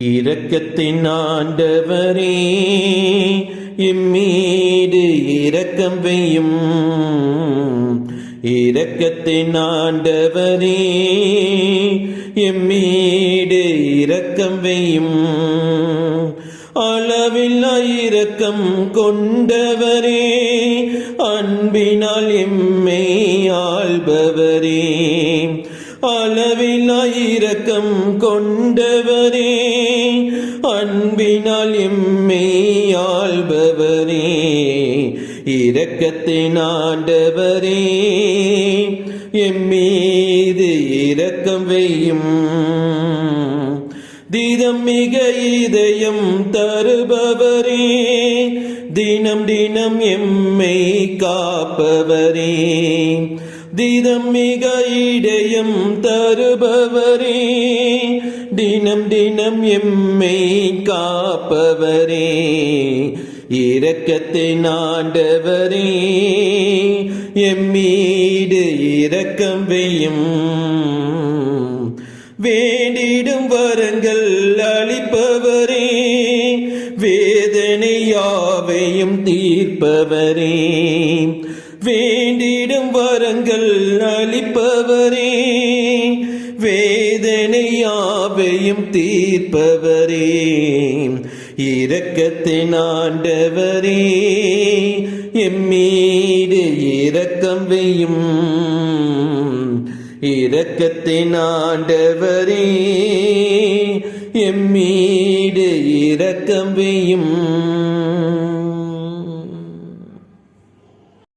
இரக்கத்தின் ஆண்டவரே இம்மீடு இரக்கம் வையும் இரக்கத்தின் ஆண்டவரே எம்மீடு இரக்கம் வையும் அளவில்லா இரக்கம் கொண்டவரே அன்பினால் எம்மை ஆள்பவரே. அளவில் இரக்கம் கொண்டவரே அன்பினால் எம்மை ஆள்பவரே இரக்கத்தின் ஆண்டவரே எம்மீது இரக்கம் வெய்யும் தினம் மிக இதயம் தருபவரே தினம் தினம் எம்மை காப்பவரே. தீதம் மிக இடையம் தருபவரே. தினம் தினம் எம்மை காப்பவரே. இரக்கத்தின் ஆண்டவரே எம்மீடு இரக்கம் வெய்யும். வேண்டிடும் வரங்கள் வேதனை யாவையும் தீர்ப்பவரே. வேண்டிடும் வரங்கள் அளிப்பவரே. வேதனை யாவையும் தீர்ப்பவரே. இரக்கத்தின் ஆண்டவரே எம்மீடு இரக்கம் வையும் இரக்கத்தின் ஆண்டவரே எம்மீடு இரக்கம் வையும்